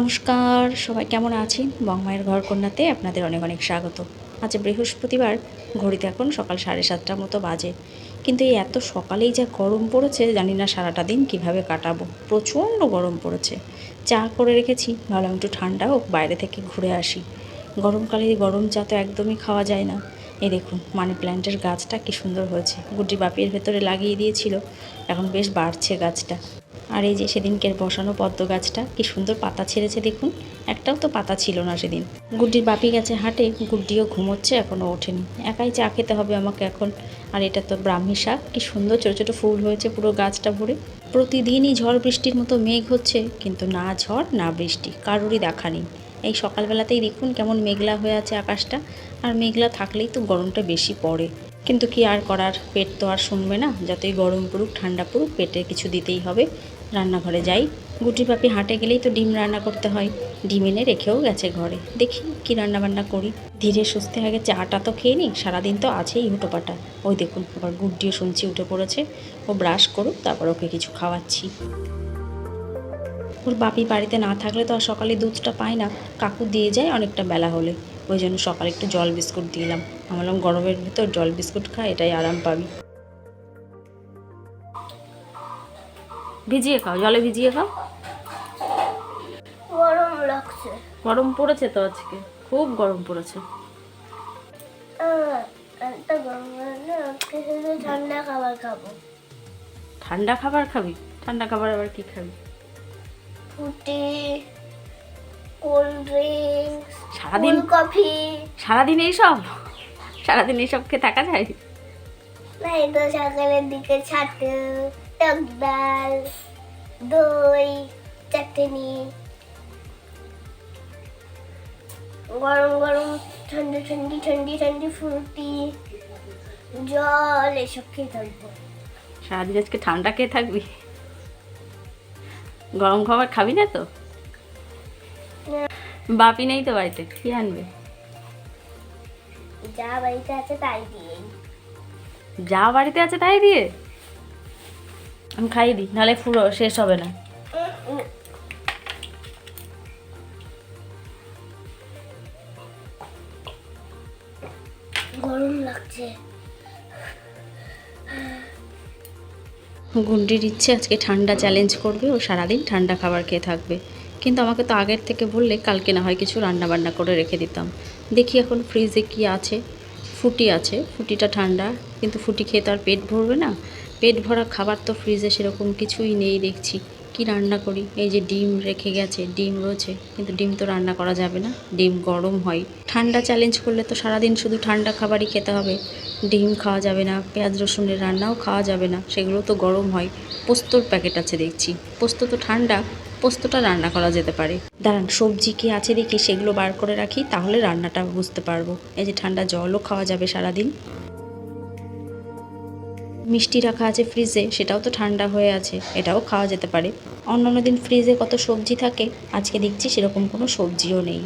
নমস্কার, সবাই কেমন আছেন? বংমায়ের ঘর কন্যাতে আপনাদের অনেক অনেক স্বাগত। আজ বৃহস্পতিবার, ঘড়িতে এখন সকাল সাড়ে সাতটার মতো বাজে। কিন্তু এই এত সকালেই যা গরম পড়েছে, জানি না সারাটা দিন কীভাবে কাটাবো। প্রচণ্ড গরম পড়েছে। চা করে রেখেছি, ভাবলাম একটু ঠান্ডা হোক, বাইরে থেকে ঘুরে আসি। গরমকালে গরম চা তো একদমই খাওয়া যায় না। এ দেখুন, মানি প্ল্যান্টের গাছটা কি সুন্দর হয়েছে। গুড্ডি বাপির ভেতরে লাগিয়ে দিয়েছিল। এখন বেশ বাড়ছে গাছটা। আর এই যে সেদিনকের বসানো পদ্ম গাছটা, কি সুন্দর পাতা ছেড়েছে দেখুন। একটাও তো পাতা ছিল না সেদিন। গুড্ডির বাপি গেছে হাটে, গুড্ডিও ঘুমোচ্ছে এখনও ওঠেনি। একাই চা খেতে হবে আমাকে এখন। আর এটা তো ব্রাহ্মী শাক, কি সুন্দর ছোটো ছোটো ফুল হয়েছে পুরো গাছটা ভরে। প্রতিদিনই ঝড় বৃষ্টির মতো মেঘ হচ্ছে, কিন্তু না ঝড়, না বৃষ্টি, কারোরই দেখা নেই। এই সকালবেলাতেই দেখুন কেমন মেঘলা হয়ে আছে আকাশটা। আর মেঘলা থাকলেই তো গরমটা বেশি পড়ে। কিন্তু কি আর করার, পেট তো আর শুনবে না, যতই গরম পড়ুক, ঠান্ডা পড়ুক, পেটে কিছু দিতেই হবে। রান্নাঘরে যাই। গুটি পাপি হাঁটে গেলেই তো ডিম রান্না করতে হয়। ডিম এনে রেখেও গেছে ঘরে। দেখি কি রান্না বান্না করি। ধীরে সুস্থে আগে চাটা তো খেয়ে নিই, সারাদিন তো আছেই হুটোপাটা। ওই দেখুন, আবার গুড্ডিও শুনছি উঠে পড়েছে। ও ব্রাশ করুক, তারপর ওকে কিছু খাওয়াচ্ছি। ওর বাপি বাড়িতে না থাকলে তো আর সকালে দুধটা পায় না। কাকু দিয়ে যায় অনেকটা বেলা হলে। ওই জন্য সকালে একটু জল বিস্কুট দিলাম আমি বললাম, গরমের ভিতর জল বিস্কুট খা, এটাই আরাম পাবি। ভিজিয়ে খাও জলে ভিজিয়ে খাও। গরম লাগছে। গরম পড়েছে তো আজকে খুব গরম পড়েছে। ঠান্ডা খাবার খাব। ঠান্ডা খাবার খাবি? ঠান্ডা খাবার আবার কি খাবি? ফুটি কোল্ড ড্রিঙ্কস সারাদিন কফি সারাদিন এইসব? সারাদিন এইসব খেয়ে থাকা যায়? না তো সকালের দিকে ছাতু টক ডাল দই চাটনি। গরম গরম ঠান্ডা ঠান্ডি ঠান্ডি ঠান্ডি ফ্রুটি জল এসব খেয়ে থাকব। সারাদিন আজকে ঠান্ডা খেয়ে থাকবি? গরম খাবার খাবি না তো? বাপি নেই তো বাড়িতে কি আনবে? যা বাড়িতে আছে তাই দিয়ে যা বাড়িতে আছে তাই দিয়ে? আমি খাইয়ে দিই নাহলে পুরো শেষ হবে না। গরম লাগছে। গুন্ডির ইচ্ছে আজকে ঠান্ডা চ্যালেঞ্জ করবে ও সারাদিন ঠান্ডা খাবার খেয়ে থাকবে। কিন্তু আমাকে তো আগের থেকে বললে কালকে না হয় কিছু রান্না বান্না করে রেখে দিতাম। দেখি এখন ফ্রিজে কি আছে। ফুটি আছে ফুটিটা ঠান্ডা কিন্তু ফুটি খেয়ে তো আর পেট ভরবে না। পেট ভরা খাবার তো ফ্রিজে সেরকম কিছুই নেই দেখছি। কি রান্না করি? এই যে ডিম রেখে গেছে, ডিম রয়েছে, কিন্তু ডিম তো রান্না করা যাবে না। ডিম গরম হয়। ঠান্ডা চ্যালেঞ্জ করলে তো সারাদিন শুধু ঠান্ডা খাবারই খেতে হবে। ডিম খাওয়া যাবে না, পেঁয়াজ রসুনের রান্নাও খাওয়া যাবে না, সেগুলো তো গরম হয়। পোস্তর প্যাকেট আছে দেখছি। পোস্ত তো ঠান্ডা, পোস্তটা রান্না করা যেতে পারে। দাঁড়ান, সবজি কি আছে দেখি, সেগুলো বার করে রাখি, তাহলে রান্নাটা বুঝতে পারব। এই যে ঠান্ডা জলও খাওয়া যাবে সারাদিন। মিষ্টি রাখা আছে ফ্রিজে, সেটাও তো ঠান্ডা হয়ে আছে, এটাও খাওয়া যেতে পারে। অন্যান্য দিন ফ্রিজে কত সবজি থাকে, আজকে দেখছি সেরকম কোনো সবজিও নেই।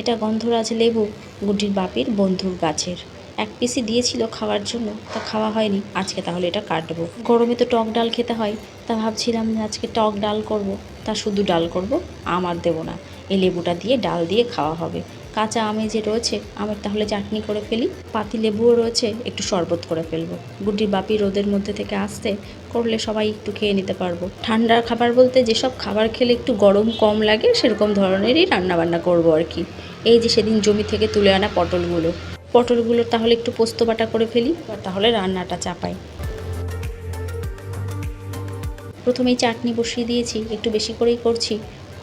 এটা গন্ধরাজ লেবু, গুড্ডির বাপির বন্ধুর গাছের। এক পিসি দিয়েছিল খাওয়ার জন্য, তা খাওয়া হয়নি, আজকে তাহলে এটা কাটবো। গরমে তো টক ডাল খেতে হয়, তা ভাবছিলাম যে আজকে টক ডাল করব, তা শুধু ডাল করব, আমার দেবো না, এই লেবুটা দিয়ে ডাল দিয়ে খাওয়া হবে। কাঁচা আমে যে রয়েছে আমের তাহলে চাটনি করে ফেলি। পাতি লেবুও রয়েছে, একটু শরবত করে ফেলব। গুড্ডির বাপি রোদের মধ্যে থেকে আসতে করলে সবাই একটু খেয়ে নিতে পারব। ঠান্ডার খাবার বলতে যেসব খাবার খেলে একটু গরম কম লাগে, সেরকম ধরনেরই রান্নাবান্না করব আর কি। এই যে সেদিন জমি থেকে তুলে আনা পটলগুলো। পটলগুলো তাহলে একটু পোস্ত বাটা করে ফেলি আর তাহলে রান্নাটা চাপাই। প্রথমেই চাটনি বসিয়ে দিয়েছি, একটু বেশি করেই করছি।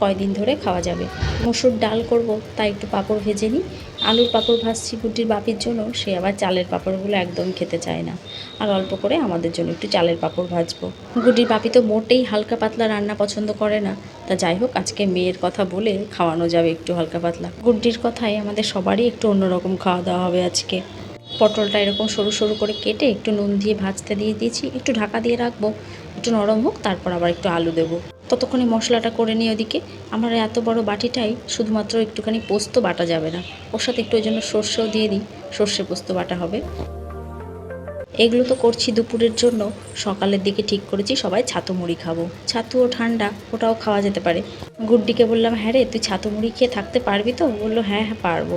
কয়দিন ধরে খাওয়া যাবে। মসুর ডাল করব, তাই একটু পাঁপড় ভেজে নিই। আলুর পাঁপড় ভাজছি গুড্ডির বাপির জন্য, সে আবার চালের পাঁপড়গুলো একদম খেতে চায় না। আর অল্প করে আমাদের জন্য একটু চালের পাঁপড় ভাজবো। গুড্ডির বাপি তো মোটেই হালকা পাতলা রান্না পছন্দ করে না। তা যাই হোক, আজকে মেয়ের কথা বলে খাওয়ানো যাবে একটু হালকা পাতলা। গুড্ডির কথায় আমাদের সবারই একটু অন্যরকম খাওয়া দাওয়া হবে আজকে। পটলটা এরকম সরু সরু করে কেটে একটু নুন দিয়ে ভাজতে দিয়ে দিয়েছি। একটু ঢাকা দিয়ে রাখব, একটু নরম হোক, তারপর আবার একটু আলু দেবো। ততক্ষণে মশলাটা করে নিই ওদিকে। আমার এত বড় বাটিটাই শুধুমাত্র একটুখানি পোস্ত বাটা যাবে না। ওর সাথে একটু ওই জন্য সর্ষেও দিয়ে দিই, সর্ষে পোস্ত বাটা হবে। এগুলো তো করছি দুপুরের জন্য, সকালের দিকে ঠিক করেছি, সবাই ছাতু মুড়ি খাব। ছাতুও ঠান্ডা, ওটাও খাওয়া যেতে পারে। গুড্ডিকে বললাম হ্যাঁ রে, তুই ছাতু মুড়ি খেয়ে থাকতে পারবি তো? বলল হ্যাঁ হ্যাঁ পারব।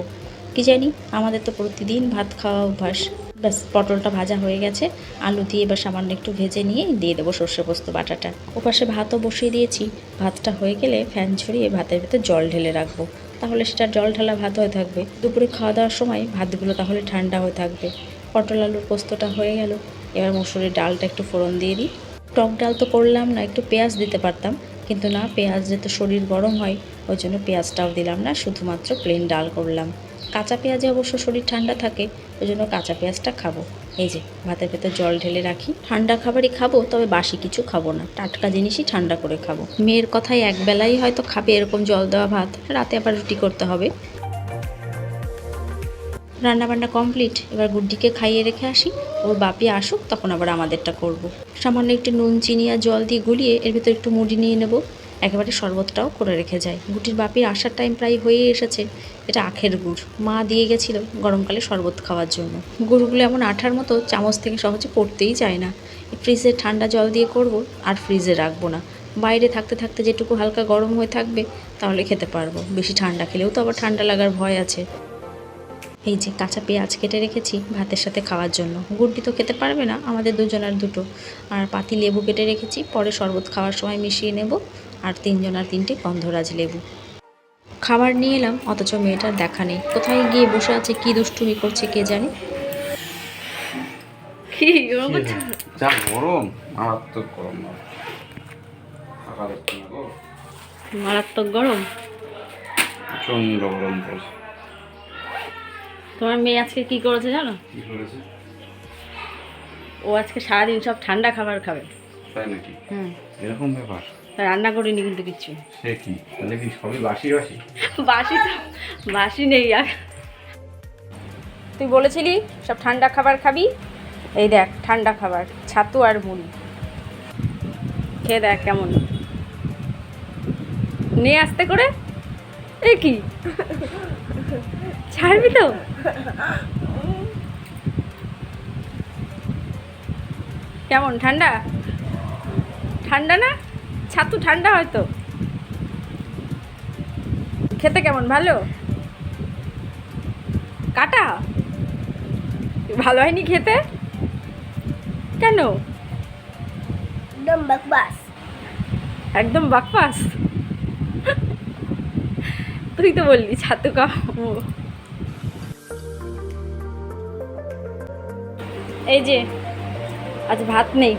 কি জানি, আমাদের তো প্রতিদিন ভাত খাওয়া অভ্যাস। ব্যাস, পটলটা ভাজা হয়ে গেছে। আলু দিয়ে এবার সামান্য একটু ভেজে নিয়ে দিয়ে দেবো সর্ষে পোস্ত বাটাটা। ওপাশে ভাতও বসিয়ে দিয়েছি। ভাতটা হয়ে গেলে ফ্যান ছড়িয়ে ভাতের ভেতর জল ঢেলে রাখব। তাহলে সেটা জল ঢালা ভাত হয়ে থাকবে। দুপুরে খাওয়া দাওয়ার সময় ভাতগুলো তাহলে ঠান্ডা হয়ে থাকবে। পটল আলুর পোস্তটা হয়ে গেল। এবার মসুরের ডালটা একটু ফোড়ন দিয়ে দিই। টক ডাল তো করলাম না, একটু পেঁয়াজ দিতে পারতাম। কিন্তু না, পেঁয়াজ যেহেতু শরীর গরম হয়, ওই জন্য পেঁয়াজটাও দিলাম না, শুধুমাত্র প্লেন ডাল করলাম। কাঁচা পেঁয়াজে অবশ্য শরীর ঠান্ডা থাকে ওই জন্য কাঁচা পেঁয়াজটা খাব। এই যে, ভাতের ভেতর জল ঢেলে রাখি। ঠান্ডা খাবারই খাব, তবে বাসি কিছু খাব না। টাটকা জিনিসই ঠান্ডা করে খাব। মেয়ের কথাই একবেলাই হয়তো খাবে এরকম জল দেওয়া ভাত, রাতে আবার রুটি করতে হবে। রান্নাবান্না কমপ্লিট, এবার গুড্ডিকে খাইয়ে রেখে আসি। ওর বাপি আসুক, তখন আবার আমাদেরটা করব। সামান্য একটু নুন, চিনি আর জল দিয়ে গুলিয়ে এর ভিতর একটু মুড়ি নিয়ে নেব। একেবারে শরবতটাও করে রেখে যায়। গুটির বাপির আসার টাইম প্রায় হয়ে এসেছে। এটা আখের গুড়। মা দিয়ে গেছিল গরমকালে শরবত খাওয়ার জন্য। গুড়গুলো এমন আঠার মতো চামচ থেকে সহজে পড়তেই চায় না। ফ্রিজে ঠান্ডা জল দিয়ে করব আর ফ্রিজে রাখব না। বাইরে থাকতে থাকতে যেটুকু হালকা গরম হয়ে থাকবে, তাহলে খেতে পারব। বেশি ঠান্ডা খেলেও তো আবার ঠান্ডা লাগার ভয় আছে। এই যে কাঁচা পেঁয়াজ কেটে রেখেছি ভাতের সাথে খাওয়ার জন্য। গুড্ডি তো খেতে পারবে না আমাদের দুজনের দুটো। আর পাতি লেবু কেটে রেখেছি, পরে শরবত খাওয়ার সময় মিশিয়ে নেব। আর তিনজনার তিনটে গন্ধরাজ লেবু। খাবার নিয়ে এলাম অথচ মেয়েটার দেখা নেই। কোথায় গিয়ে বসে আছে কি দুষ্টুমি করছে কে জানে? কি যা গরম মারাত্মক গরম মারাত্মক গরম? প্রচণ্ড গরম পড়ছে। তোমার মেয়ে আজকে কি করেছে জানো? কি করেছে? ও আজকে সারাদিন সব ঠান্ডা খাবার খাবে। তাই নাকি? হুম। এরকম ব্যাপার? রান্না করিনি কিন্তু কিচ্ছু সে কি? তাহলে কি সবই বাসি বাসি? বাসি তো বাসি নেই আর। তুই বলেছিলি সব ঠান্ডা খাবার খাবি? এই দেখ ঠান্ডা খাবার ছাতু আর মুড়ি। খেয়ে দেখ কেমন। নিয়ে আসতে করে? এ কি? ছাড়বি তো? কেমন ঠান্ডা? ঠান্ডা না? ছাতু ঠান্ডা হয়তো। খেতে কেমন? ভালো? কাটা? ভালো হয়নি খেতে? কেন? একদম বকবাস। একদম বাকপাস তুই তো বললি ছাতু খাব। এই যে আজ ভাত নেই।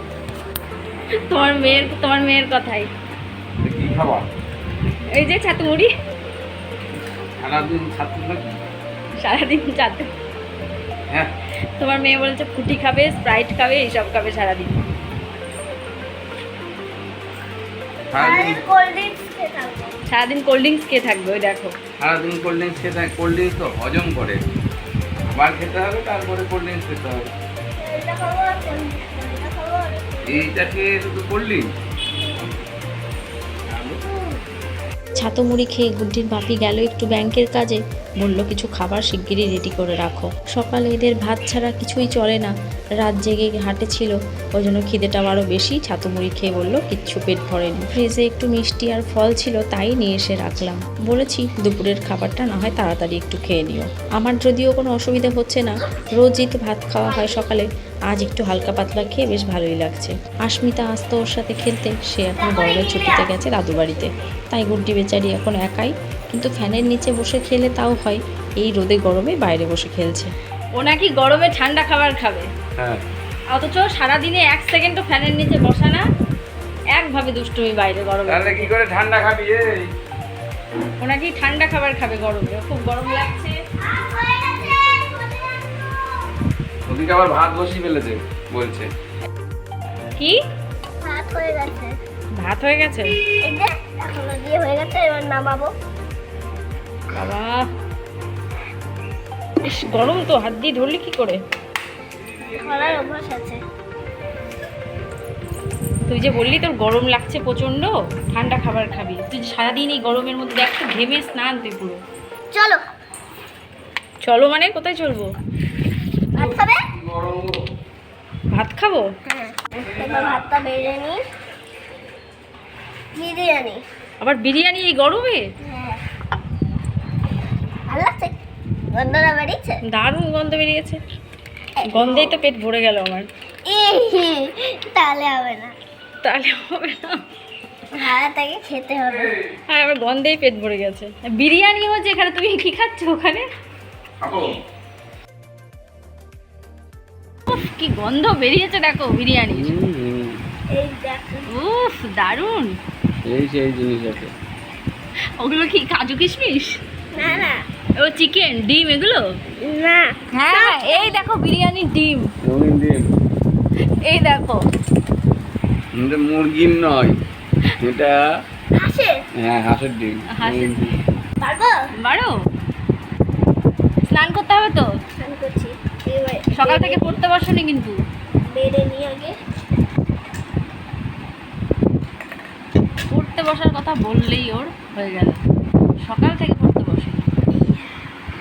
তোমার মেয়ের তোমার মেয়ের কথাই। তো কি খাবার এই যে ছাতু মুড়ি সারাদিন সারাদিন ছাতু। হ্যাঁ। তোমার মেয়ে বলছে ফুটি খাবে স্প্রাইট খাবে এইসব খাবে সারাদিন। সারাদিন কোল্ড ড্রিঙ্কস খেয়ে থাকবে ওই দেখো। সারাদিন কোল্ড ড্রিঙ্কস খেয়ে থাকে কোল্ড ড্রিঙ্কস তো হজম করে। আবার খেতে হবে তারপরে কোল্ড ড্রিঙ্কস খেতে হবে। আর এইটা খেয়ে শুধু ড্রিঙ্কস ছাতু মুড়ি খেয়ে গুড্ডির বাপি গেল একটু ব্যাংকের কাজে। বলল, কিছু খাবার শিগগিরই রেডি করে রাখো। সকালে এদের ভাত ছাড়া কিছুই চলে না। রাত জেগে হাটে ছিল। ওই জন্য খিদেটা আরও বেশি। ছাতু মুড়ি খেয়ে বলল, কিচ্ছু পেট ভরেনি। ফ্রিজে একটু মিষ্টি আর ফল ছিল, তাই নিয়ে এসে রাখলাম। বলেছি, দুপুরের খাবারটা না হয় তাড়াতাড়ি একটু খেয়ে নিও। আমার যদিও কোনো অসুবিধা হচ্ছে না। রোজই তো ভাত খাওয়া হয় সকালে আজ একটু হালকা পাতলা খেয়ে বেশ ভালোই লাগছে। আস্মিতা আসতো ওর সাথে খেলতে সে এখন গরমের ছুটিতে গেছে দাদু বাড়িতে। তাই গুড্ডি বেচারি এখন একাই কিন্তু ফ্যানের নিচে বসে খেলে তাও হয় এই রোদে গরমে বাইরে বসে খেলছে। ও নাকি গরমে ঠান্ডা খাবার খাবে। হ্যাঁ। অথচ সারাদিনে এক সেকেন্ডও ফ্যানের নিচে বসা না একভাবে দুষ্টুমি বাইরে গরমে। তাহলে কি করে ঠান্ডা খাবি এই? ও নাকি ঠান্ডা খাবার খাবে গরমে খুব গরম লাগছে। ওদিকে আবার ভাত বসিয়ে ফেলেছে বলছে। কি? ভাত হয়ে গেছে। ভাত হয়ে গেছে? এই যে এখনও দিয়ে হয়ে গেছে এবার নামাবো। বাবা। ইস গরম তো হাত দিয়ে ধরলি কি করে? ধরার অভ্যাস আছে। তুই যে বললি তোর গরম লাগছে প্রচণ্ড ঠান্ডা খাবার খাবি। তুই যে সারাদিন এই গরমের মধ্যে দেখ তো ঘেমে স্নান তুই পুরো। চলো। চলো মানে কোথায় চলবো? ভাত খাবে? হ্যাঁ ভাতটা বেড়ে নি। বিরিয়ানি। আবার বিরিয়ানি এই গরমে? হ্যাঁ। গন্ধটা বেরিয়েছে? দারুণ গন্ধ বেরিয়েছে। গন্ধেই তো পেট ভরে গেল আমার। তাহলে হবে না। তাহলে হবে না। ভাড়াটাকে খেতে হবে। আর আমার গন্ধেই পেট ভরে গেছে। বিরিয়ানি হচ্ছে এখানে তুমি কি খাচ্ছ ওখানে? কি গন্ধ বেরিয়েছে দেখো দেখো। উফ দারুণ। এই সেই জিনিস আছে। ওগুলো কি কাজু কিশমিশ? না না। ও চিকেন ডিম এগুলো? না। হ্যাঁ এই দেখো বিরিয়ানির ডিম। রঙিন ডিম। এই দেখো। এটা মুরগির নয়। এটা হ্যাঁ হাঁসের ডিম। হাঁসের ডিম। পারব? বারো স্নান করতে হবে তো? সকাল থেকে পড়তে বসনি কিন্তু। বেড়ে নিয়ে আগে। পড়তে বসার কথা বললেই ওর হয়ে গেল। সকাল থেকে পড়তে বসে।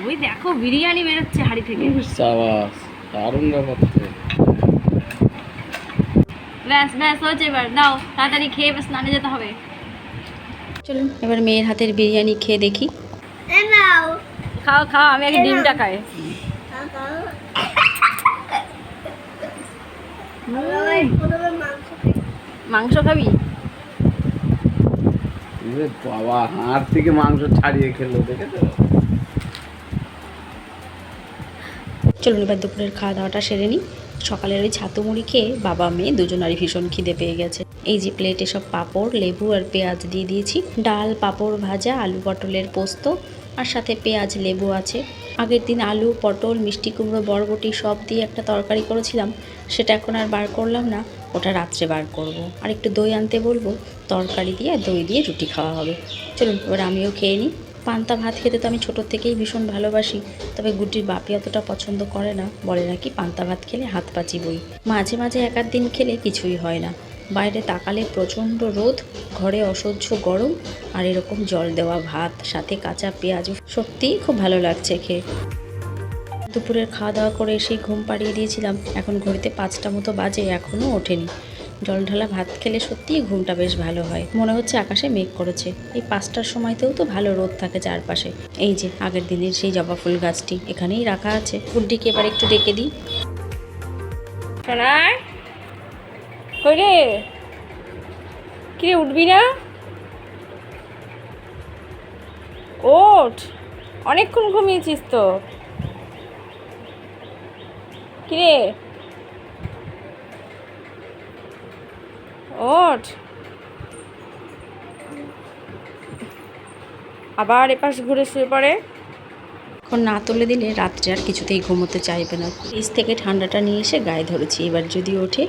ওই দেখো বিরিয়ানি বেরোচ্ছে হাড়ি থেকে। দারুণ ব্যাপার ব্যাস ব্যাস হয়েছে এবার। দাও তাড়াতাড়ি খেয়ে এবার স্নানে যেতে হবে। চলুন। এবার মেয়ের হাতের বিরিয়ানি খেয়ে দেখি। খাও খাও আমি আগে ডিমটা খাই। প্রথমে মাংস খাবি? বাবা হাড় থেকে মাংস ছাড়িয়ে খেলো দেখেছ? চলুন এবার দুপুরের খাওয়া দাওয়াটা সেরে নিই। সকালের ওই ছাতু মুড়ি খেয়ে বাবা মেয়ে দুজনারই ভীষণ খিদে পেয়ে গেছে। এই যে প্লেটে সব পাঁপড় লেবু আর পেঁয়াজ দিয়ে দিয়েছি। ডাল পাঁপড় ভাজা আলু পটলের পোস্ত আর সাথে পেঁয়াজ লেবু আছে। আগের দিন আলু, পটল, মিষ্টি কুমড়ো, বরবটি সব দিয়ে একটা তরকারি করেছিলাম, সেটা এখন আর বার করলাম না, ওটা রাত্রে বার করব। আর একটু দই আনতে বলব, তরকারি দিয়ে দই দিয়ে রুটি খাওয়া হবে। চলুন, এবার আমিও খেয়ে নিই। পান্তা ভাত খেতে তো আমি ছোটোর থেকেই ভীষণ ভালোবাসি, তবে গুড্ডির বাপি অতটা পছন্দ করে না, বলে নাকি পান্তা ভাত খেলে হাত পাচি বই। মাঝে মাঝে এক দিন খেলে কিছুই হয় না। বাইরে তাকালে প্রচণ্ড রোদ, ঘরে অসহ্য গরম আর এরকম জল দেওয়া ভাত, সাথে কাঁচা পেঁয়াজ সত্যিই খুব ভালো লাগছে খেয়ে। দুপুরের খাওয়া দাওয়া করে এসেই ঘুম পাড়িয়ে দিয়েছিলাম। এখন ঘড়িতে পাঁচটা মতো বাজে এখনও ওঠেনি। জল ঢালা ভাত খেলে সত্যিই ঘুমটা বেশ ভালো হয়। মনে হচ্ছে আকাশে মেঘ করেছে। এই পাঁচটার সময়তেও তো ভালো রোদ থাকে চারপাশে। এই যে, আগের দিনের সেই জবা ফুল গাছটি, এখানেই রাখা আছে। ফুলটিকে এবার একটু ডেকে দিই। কই রে কি উঠবি না? ওঠ, অনেকক্ষণ ঘুমিয়েছিস তো। কিরে? ওঠ। আবার এপাশ ঘুরে শুয়ে পড়ে। এখন না তুলে দিলে রাত্রে আর কিছুতেই ঘুমোতে চাইবে না। ফ্রিজ থেকে ঠান্ডাটা নিয়ে এসে গায়ে ধরেছি, এবার যদি ওঠে।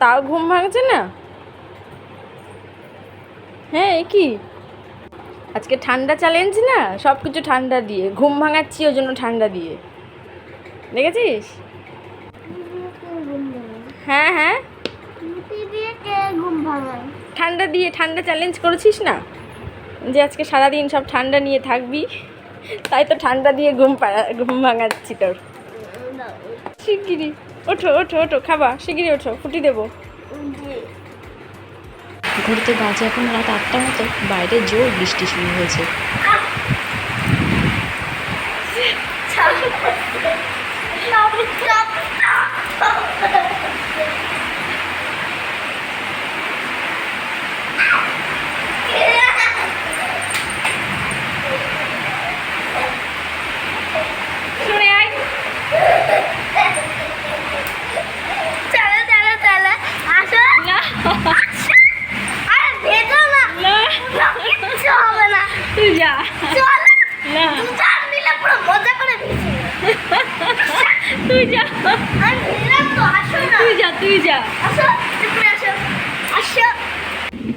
তাও ঘুম ভাঙছে না? হ্যাঁ কি? আজকে ঠান্ডা চ্যালেঞ্জ না? সব কিছু ঠান্ডা দিয়ে। ঘুম ভাঙাচ্ছি, ওই জন্য ঠান্ডা দিয়ে। দেখেছিস? হ্যাঁ হ্যাঁ। ঠান্ডা দিয়ে ঠান্ডা চ্যালেঞ্জ করেছিস না? যে আজকে সারাদিন সব ঠান্ডা নিয়ে থাকবি। তাই তো ঠান্ডা দিয়ে ঘুম পাড়া ঘুম ভাঙাচ্ছি তোর। শিগগিরি ওঠো ওঠো ওঠো খাবা শিগগিরি ওঠো ফুটি দেবো। ঘুরতে বাজে এখন রাত আটটা মতো বাইরে জোর বৃষ্টি শুরু হয়েছে শুনে আয় চলো চলো চলো আসো না আরে ভেজো না না না, কিচ্ছু হবে না তুই যা চলো না দুজন মিলে পুরো মজা করে ভিজে তুই যা আমি ভিজলাম তো আসো না তুই যা। আসো চুপড়ে আসো। আসো।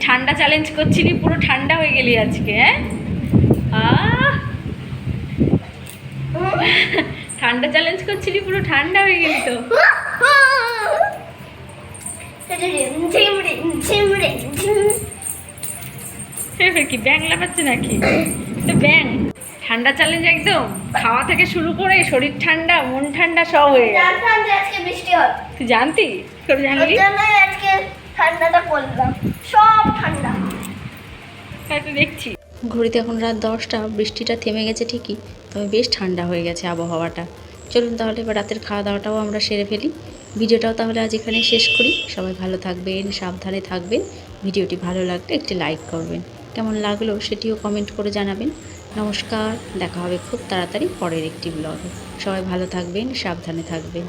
ঠান্ডা চ্যালেঞ্জ করছিলি পুরো ঠান্ডা হয়ে গেলি আজকে হ্যাঁ? ঠান্ডা চ্যালেঞ্জ করছিলি পুরো ঠান্ডা হয়ে গেলি তো। কি ব্যাং লাফাচ্ছে নাকি? তো ব্যাং ঠান্ডা চ্যালেঞ্জ একদম। খাওয়া থেকে শুরু করে শরীর ঠান্ডা মন ঠান্ডা সব হয়ে আজকে বৃষ্টি হবে। তুই জানতি? তোর জানলি? আজকে ঠান্ডাটা করলাম সব ঠান্ডা। তাই তো দেখছি। ঘড়িতে এখন রাত দশটা বৃষ্টিটা থেমে গেছে ঠিকই তবে বেশ ঠান্ডা হয়ে গেছে আবহাওয়াটা। চলুন তাহলে এবার রাতের খাওয়া দাওয়াটাও আমরা সেরে ফেলি। ভিডিওটাও তাহলে আজ এখানে শেষ করি। সবাই ভালো থাকবেন সাবধানে থাকবেন। ভিডিওটি ভালো লাগলে একটি লাইক করবেন। কেমন লাগল সেটিও কমেন্ট করে জানাবেন। নমস্কার দেখা হবে খুব তাড়াতাড়ি পরের একটি ব্লগে। সবাই ভালো থাকবেন সাবধানে থাকবেন।